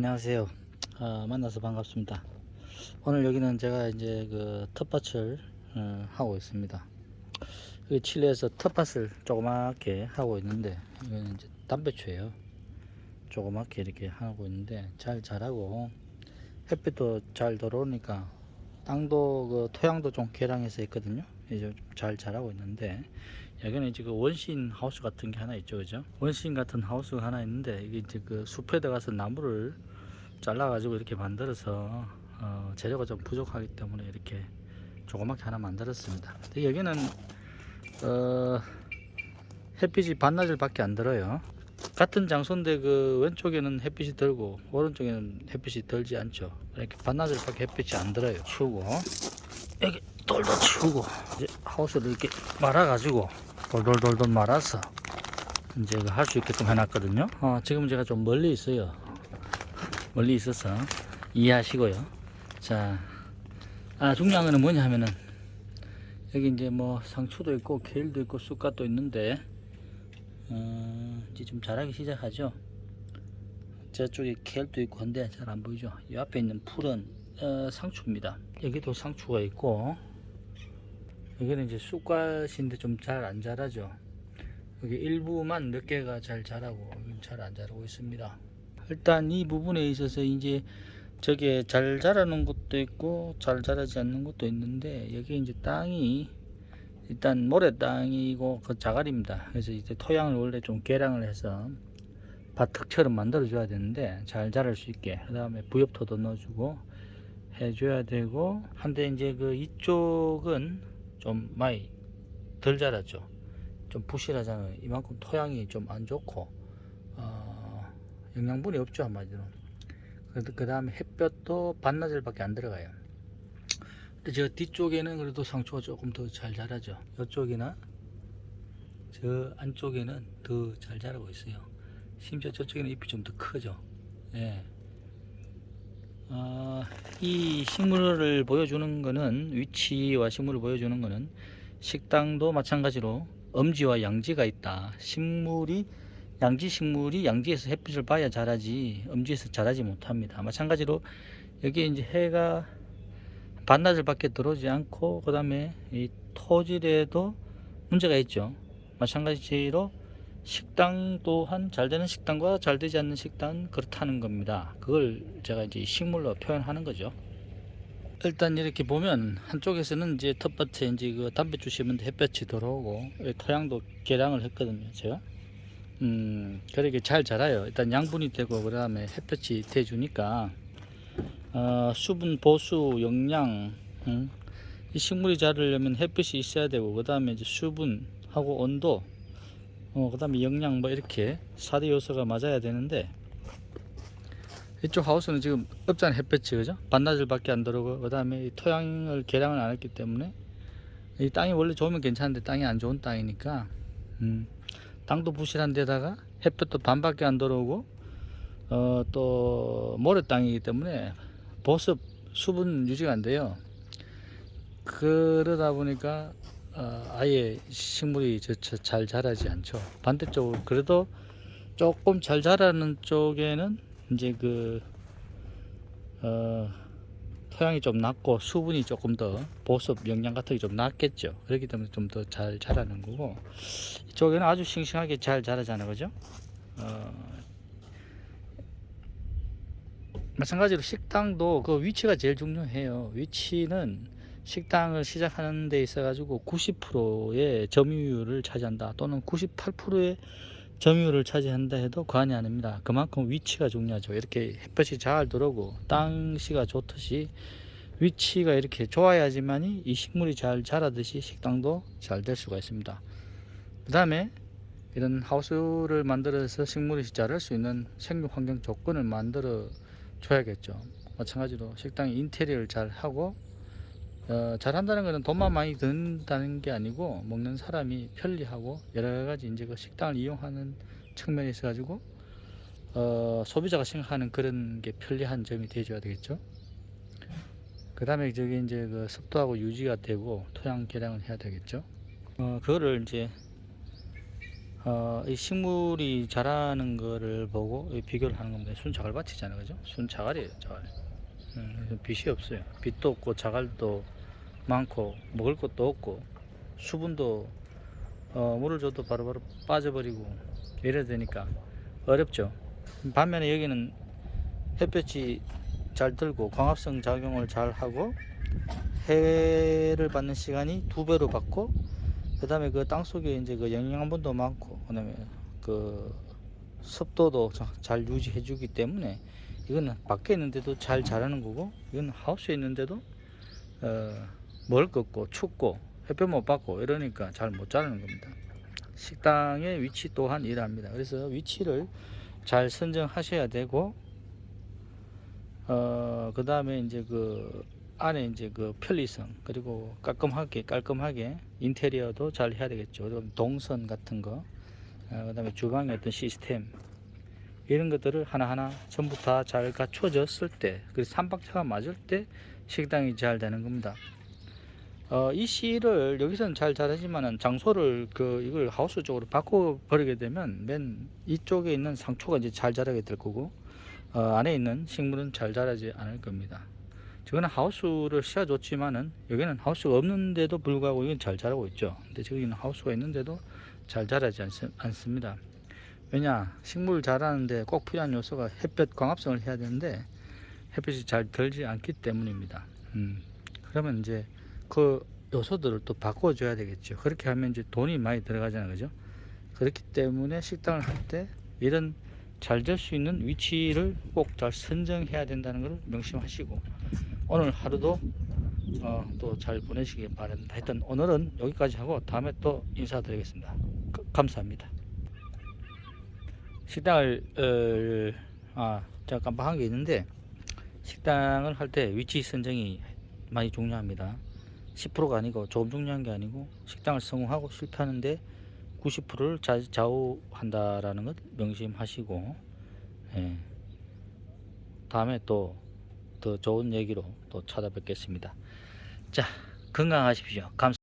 안녕하세요. 어, 만나서 반갑습니다. 오늘 여기는 제가 이제 그 텃밭을 어, 하고 있습니다. 여기 칠레에서 텃밭을 조그맣게 하고 있는데 이거는 이제 담배초예요. 조그맣게 이렇게 하고 있는데 잘 자라고 햇빛도 잘 들어오니까 땅도 그 토양도 좀 개량해서 있거든요. 이제 좀잘 자라고 있는데 여기는 지금 원신 하우스 같은 게 하나 있죠, 그죠? 원신 같은 하우스가 하나 있는데 이게 이제 그 숲에 들어가서 나무를 잘라 가지고 이렇게 만들어서 어, 재료가 좀 부족하기 때문에 이렇게 조그맣게 하나 만들었습니다. 여기는 어, 햇빛이 반나절 밖에 안 들어요. 같은 장소인데 그 왼쪽에는 햇빛이 들고 오른쪽에는 햇빛이 들지 않죠. 이렇게 반나절 밖에 햇빛이 안 들어요. 치우고 돌도 치우고 이제 하우스를 이렇게 말아가지고 돌돌돌돌 말아서 이제 할 수 있게끔 해놨거든요. 어, 지금 제가 좀 멀리 있어요. 멀리 있어서 이해하시고요. 자, 아, 중요한 거는 뭐냐 하면은 여기 이제 뭐 상추도 있고 케일도 있고 쑥갓도 있는데 어, 이제 좀 자라기 시작하죠. 저쪽에 케일도 있고 한데 잘 안 보이죠. 이 앞에 있는 풀은 어, 상추입니다. 여기도 상추가 있고 여기는 이제 쑥갓인데 좀 잘 안 자라죠. 여기 일부만 몇 개가 잘 자라고 잘 안 자라고 있습니다. 일단 이 부분에 있어서 이제 저게 잘 자라는 것도 있고 잘 자라지 않는 것도 있는데 여기 이제 땅이 일단 모래 땅이고 그 자갈입니다. 그래서 이제 토양을 원래 좀 개량을 해서 밭흙처럼 만들어 줘야 되는데 잘 자랄 수 있게 그 다음에 부엽토도 넣어주고 해줘야 되고 한데 이제 그 이쪽은 좀 많이 덜 자랐죠. 좀 부실하잖아요. 이만큼 토양이 좀 안 좋고 어, 영양분이 없죠 한마디로. 그 다음에 햇볕도 반나절밖에 안 들어가요. 근데 저 뒤쪽에는 그래도 상추가 조금 더 잘 자라죠. 이쪽이나 저 안쪽에는 더 잘 자라고 있어요. 심지어 저쪽에는 잎이 좀 더 크죠. 예. 어, 이 식물을 보여주는 거는 위치와 식물을 보여주는 거는 식당도 마찬가지로 엄지와 양지가 있다. 식물이 양지 식물이 양지에서 햇빛을 봐야 자라지 엄지에서 자라지 못합니다. 마찬가지로 여기 이제 해가 반나절밖에 들어오지 않고 그 다음에 이 토질에도 문제가 있죠. 마찬가지로 식당 또한 잘 되는 식당과 잘 되지 않는 식당은 그렇다는 겁니다. 그걸 제가 이제 식물로 표현하는 거죠. 일단 이렇게 보면 한쪽에서는 이제 텃밭에 이제 그 담배주 심은데 햇볕이 들어오고 여기 토양도 개량을 했거든요. 제가. 음, 그렇게 잘 자라요. 일단 양분이 되고 그 다음에 햇볕이 대주니까 어, 수분, 보수, 영양, 음, 이 식물이 자라려면 햇빛이 있어야 되고 그 다음에 이제 수분하고 온도, 어, 그 다음에 영양 뭐 이렇게 4대 요소가 맞아야 되는데 이쪽 하우스는 지금 없잖아요 햇볕이 그죠? 반나절밖에 안 들어오고 그 다음에 토양을 개량을 안 했기 때문에 이 땅이 원래 좋으면 괜찮은데 땅이 안 좋은 땅이니까 음, 땅도 부실한 데다가 햇볕도 반밖에 안 들어오고 어, 또 모래 땅이기 때문에 보습 수분 유지가 안 돼요. 그러다 보니까 어, 아예 식물이 잘 자라지 않죠. 반대쪽으로 그래도 조금 잘 자라는 쪽에는 이제 그 어, 토양이 좀 낮고 수분이 조금 더 보습 영양 같은 게 좀 낮겠죠. 그렇기 때문에 좀 더 잘 자라는 거고 이쪽에는 아주 싱싱하게 잘 자라잖아요, 그죠? 어, 마찬가지로 식당도 그 위치가 제일 중요해요. 위치는 식당을 시작하는 데 있어 가지고 90%의 점유율을 차지한다 또는 98%의 점유율을 차지한다 해도 과언이 아닙니다. 그만큼 위치가 중요하죠. 이렇게 햇볕이 잘 들어오고 땅씨가 좋듯이 위치가 이렇게 좋아야지만이 이 식물이 잘 자라듯이 식당도 잘 될 수가 있습니다. 그 다음에 이런 하우스를 만들어서 식물이 자랄 수 있는 생육 환경 조건을 만들어 줘야겠죠. 마찬가지로 식당의 인테리어를 잘 하고 어, 잘 한다는 것은 돈만 많이 든다는 게 아니고 먹는 사람이 편리하고 여러 가지 이제 그 식당을 이용하는 측면에 있어 가지고 어, 소비자가 생각하는 그런 게 편리한 점이 되줘야 되겠죠. 그 다음에 저기 이제 그 습도하고 유지가 되고 토양 개량을 해야 되겠죠. 어, 그거를 이제 어, 이 식물이 자라는 거를 보고 이 비교를 하는 겁니다. 순자갈 밭이잖아요, 그죠? 순자갈이에요, 자갈. 음, 빛이 없어요. 빛도 없고 자갈도 많고 먹을 것도 없고 수분도 어, 물을 줘도 바로 바로 빠져버리고 이래야 되니까 어렵죠. 반면에 여기는 햇볕이 잘 들고 광합성 작용을 잘 하고 해를 받는 시간이 두 배로 받고 그다음에 그 땅 속에 이제 그 영양분도 많고 그다음에 그 습도도 자- 잘 유지해 주기 때문에 이거는 밖에 있는데도 잘 자라는 거고 이건 하우스에 있는데도 어, 없고 춥고 햇볕 못 받고 이러니까 잘 못 자라는 겁니다. 식당의 위치 또한 일합니다. 그래서 위치를 잘 선정하셔야 되고 어, 그 다음에 이제 그 안에 이제 그 편리성 그리고 깔끔하게 깔끔하게 인테리어도 잘 해야 되겠죠. 그리고 동선 같은 거, 어, 그 다음에 주방의 어떤 시스템 이런 것들을 하나하나 전부 다 잘 갖춰졌을 때, 그리고 삼박자가 맞을 때 식당이 잘 되는 겁니다. 어, 이 씨를 여기서는 잘 자라지만은 장소를 그 이걸 하우스 쪽으로 바꿔 버리게 되면 맨 이쪽에 있는 상초가 이제 잘 자라게 될 거고 어, 안에 있는 식물은 잘 자라지 않을 겁니다. 저거는 하우스를 씌워줬지만은 여기는 하우스가 없는데도 불구하고 이건 잘 자라고 있죠. 근데 저기는 하우스가 있는데도 잘 자라지 않, 않습니다. 왜냐 식물 자라는데 꼭 필요한 요소가 햇볕 광합성을 해야 되는데 햇볕이 잘 들지 않기 때문입니다. 음, 그러면 이제 그 요소들을 또 바꿔줘야 되겠죠. 그렇게 하면 이제 돈이 많이 들어가잖아요, 그죠? 그렇기 때문에 식당을 할 때 이런 잘 될 수 있는 위치를 꼭 잘 선정해야 된다는 것을 명심하시고 오늘 하루도 어, 또 잘 보내시기 바랍니다. 하여튼 오늘은 여기까지 하고 다음에 또 인사드리겠습니다. 그- 감사합니다. 식당을 어, 아 제가 깜빡한 게 있는데 식당을 할 때 위치 선정이 많이 중요합니다. 10%가 아니고 조금 중요한 게 아니고 식당을 성공하고 실패하는데 90%를 좌, 좌우한다라는 것 명심하시고 예. 다음에 또 더 좋은 얘기로 또 찾아뵙겠습니다. 자 건강하십시오. 감사.